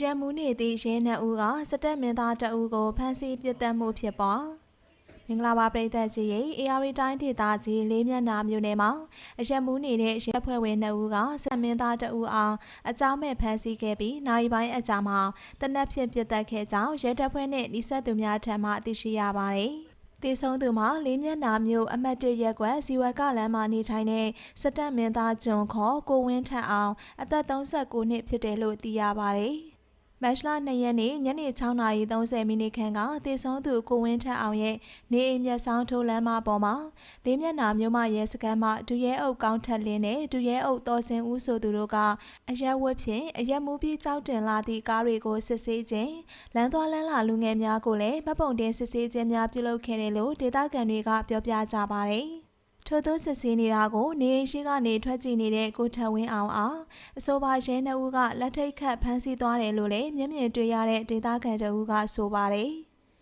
ရက်မူးနေသည့်ရဲနှံဦးကစတက်မင်းသားတအူးကိုဖမ်းဆီးပစ်တက်မှုဖြစ်ပေါ်မင်္ဂလာပါပြည်သက်ကြီးရဲ့ AR တိုင်းဒေသကြီးလေးမျက်နှာမြို့နယ်မှာအရက်မူးနေတဲ့ရဲဖွဲ့ဝင်နှံဦးကစက်မင်းသားတအူးအားအကြောင်းမဲ့ဖမ်းဆီးခဲ့ပြီးနိုင်ပိုင်းအကြာမှာတနက်ဖြစ်ပစ်တက်ခဲ့ကြောင်းရဲတပ်ဖွဲ့နဲ့နှိစက်သူများထံမှသိရှိရပါတယ်။တေဆုံးသူမှာလေးမျက်နှာမျိုးအမတ်တရက်ကွယ်ဇီဝကလမ်းမှာနေထိုင်တဲ့စတက်မင်းသားဂျွန်ခေါ်ကိုဝင်းထက်အောင်အသက်39နှစ်ဖြစ်တယ်လို့သိရပါတယ်။ မတ်လ2ရက်နေ့ညနေ6:30မိနစ်ခန့်ကတေဆုံးသူကိုဝင်းထက်အောင်ရဲ့နေအိမ်မျက်စောင်းထိုးလမ်းမပေါ်မှာလေးမျက်နှာမြို့မရဲစခန်းမှဒူရဲအုပ်ကောင်းထက်လင်းနဲ့ဒူရဲအုပ်တော်စင်ဦးဆိုသူတို့ကအရက်ဝတ်ဖြင့်အရက်မူးပြီးကြောက်တင်လာသည့်ကားတွေကိုစစ်ဆေးခြင်းလမ်းသွားလမ်းလာလူငယ်များကိုလည်းမပုံတင်စစ်ဆေးခြင်းများပြုလုပ်ခဲ့တယ်လို့ဒေသခံတွေကပြောပြကြပါတယ်။ ထို့သောစစ်ဆေးနေတာကိုနေအိမ်ရှိကနေထွက်ကြည့်နေတဲ့ကိုထဝင်းအောင်အားအဆိုပါရဲနှုတ်ကလက်ထိတ်ခတ်ဖမ်းဆီးသွားတယ်လို့လည်းမျက်မြင်တွေ့ရတဲ့ဒေသခံတအူးကဆိုပါတယ်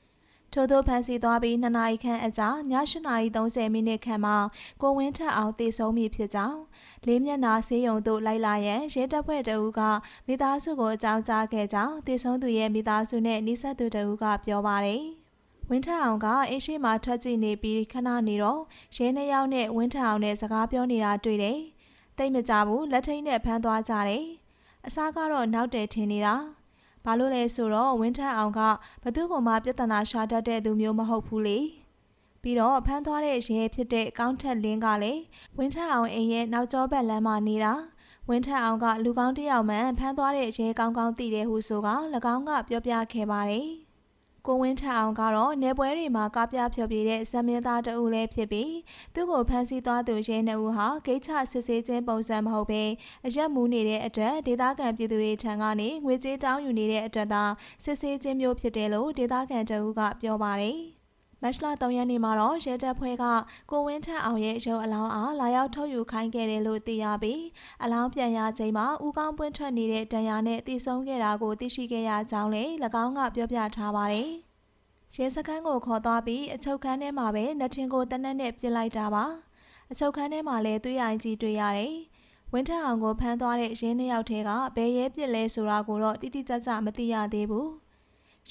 ။ထို့သောဖမ်းဆီးသွားပြီး2နာရီခန့်အကြာည8:30မိနစ်ခန့်မှာကိုဝင်းထက်အောင်တည်ဆုံးပြီဖြစ်ကြောင်းလေးမျက်နာဆေးရုံသို့လိုက်လာရန်ရဲတပ်ဖွဲ့တအူးကမိသားစုကိုအကြောင်းကြားခဲ့ကြောင်းတည်ဆုံးသူရဲ့မိသားစုနဲ့နှိဆက်သူတအူးကပြောပါတယ်။ ဝင်းထက်အောင်ကအင်းရှိမှထွက်ကြည့်နေပြီးခဏနေတော့ရဲနှစ်ယောက်နဲ့ဝင်းထက်အောင်နဲ့စကားပြောနေတာတွေ့တယ်။တိတ်မကြဘူးလက်ထိန်နဲ့ဖမ်းသွားကြတယ်။အစားကတော့နောက်တယ်ထင်နေတာ။ဘာလို့လဲဆိုတော့ဝင်းထက်အောင်ကဘသူ့ကမှပြဿနာရှာတတ်တဲ့သူမျိုးမဟုတ်ဘူးလေ။ပြီးတော့ဖမ်းသွားတဲ့ရဲဖြစ်တဲ့ကောင်းထက်လင်းကလည်းဝင်းထက်အောင်အိမ်ရဲ့နောက်ကျောဘက်လမ်းမှာနေတာဝင်းထက်အောင်ကလူကောင်းတယောက်မှန်ဖမ်းသွားတဲ့ရဲကောင်းကောင်းတည်တယ်ဟုဆိုက၎င်းကပြောပြခဲ့ပါတယ်။ ကိုဝင်းထအောင်ကတော့နေပွဲတွေမှာကားပြဖြောပြတဲ့ဇမင်းသားတအူလည်းဖြစ်ပြီးသူ့ကိုဖမ်းဆီးသွားသူရဲနှစ်ဦးဟာဂိတ်ချစစ်ဆေးခြင်းပုံစံမဟုတ်ဘဲအရက်မူးနေတဲ့အတွက်ဒေသခံပြည်သူတွေထံကနေငွေကြေးတောင်းယူနေတဲ့အတွက်သာစစ်ဆေးခြင်းမျိုးဖြစ်တယ်လို့ဒေသခံတအူကပြောပါတယ် မတ်လ3ရက်နေ့မှာတော့ရဲတပ်ဖွဲ့ကကိုဝင်းထက်အောင်ရဲ့ရုံအလောင်းအားလာရောက်ထုတ်ယူခိုင်းခဲ့တယ်လို့သိရပြီးအလောင်းပြန်ရချိန်မှာဦးကောင်းပွင့်ထွက်နေတဲ့ဒဏ်ရာနဲ့တည်ဆုံးခဲ့တာကိုသိရှိခဲ့ရကြောင်းလည်း၎င်းကပြောပြထားပါတယ်။ရဲစခန်းကိုခေါ်သွားပြီးအချုပ်ခန်းထဲမှာပဲနှထင်ကိုတနက်နဲ့ပြစ်လိုက်တာပါ။အချုပ်ခန်းထဲမှာလည်းသွေးရိုင်ကြီးတွေ့ရတယ်။ဝင်းထက်အောင်ကိုဖမ်းသွားတဲ့ရင်းနှစ်ယောက်ထဲကဘယ်ရဲပြစ်လဲဆိုတာကိုတော့တိတိကျကျမသိရသေးဘူး။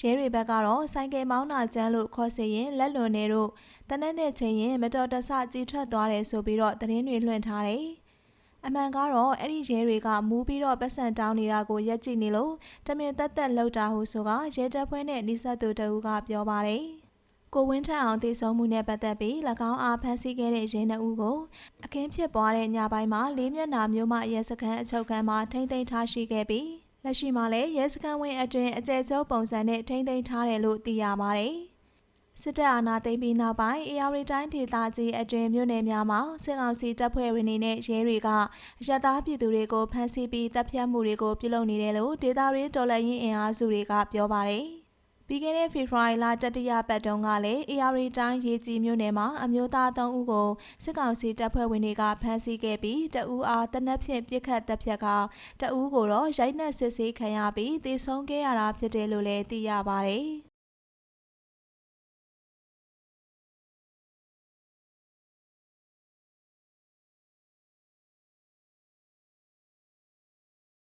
ရဲတွေဘက်ကတော့ဆိုင်ကယ်မောင်းနာကျန်းလို့ခေါ်စီရင်လက်လွန်နေတို့တနက်နဲ့ချိန်ရင်မတော်တဆကြီးထွက်သွားတယ်ဆိုပြီးတော့သတင်းတွေလွှင့်ထားတယ်။အမှန်ကတော့အဲ့ဒီရဲတွေကမူးပြီးတော့ပတ်စံတောင်းနေတာကိုရက်ကြည့်နေလို့တမင်တက်တက်လှုပ်တာဟုဆိုကရဲတပ်ဖွဲ့နဲ့နှိဆက်သူတအူးကပြောပါတယ်။ကိုဝင်းထက်အောင်တည်ဆုံမှုနဲ့ပတ်သက်ပြီး၎င်းအားဖမ်းဆီးခဲ့တဲ့ရင်းနှဦးကိုအခင်းဖြစ်ပွားတဲ့ညပိုင်းမှာလေးမျက်နှာမျိုးမရဲစခန်းအချုပ်ခန်းမှာထိမ့်သိမ်းထားရှိခဲ့ပြီး လက်ရှိမှာလည်းရဲစခန်းဝင်းအတွင်းအကြဲကျုပ်ပုံစံနဲ့ထိမ့်သိမ်းထားတယ်လို့သိရပါတယ်။စစ်တပ်အာဏာသိမ်းပြီးနောက်ပိုင်း AR တိုင်းဒေသကြီးအတွင်းမြို့နယ်များမှာစစ်ကောင်စီတပ်ဖွဲ့ဝင်တွေနဲ့ရဲတွေကအရသားပြည်သူတွေကိုဖမ်းဆီးပြီးတပ်ဖြတ်မှုတွေကိုပြုလုပ်နေတယ်လို့ဒေသရေးတော်လှန်ရေးအင်အားစုတွေကပြောပါတယ်။ ပြီးခဲ့တဲ့ဖေဖော်ဝါရီလတတိယပတ်တုန်းကလည်း AR တိုင်းရေကြီးမြို့နယ်မှာအမျိုးသား၃ဦးကိုစစ်ကောင်စီတပ်ဖွဲ့ဝင်တွေကဖမ်းဆီးခဲ့ပြီးတအူးအားတနက်ဖြန်ပြစ်ခတ်တပ်ဖြတ်ကတအူးကိုတော့ရိုက်နှက်စစ်ဆေးခံရပြီးသေဆုံးခဲ့ရတာဖြစ်တယ်လို့လည်းသိရပါတယ်။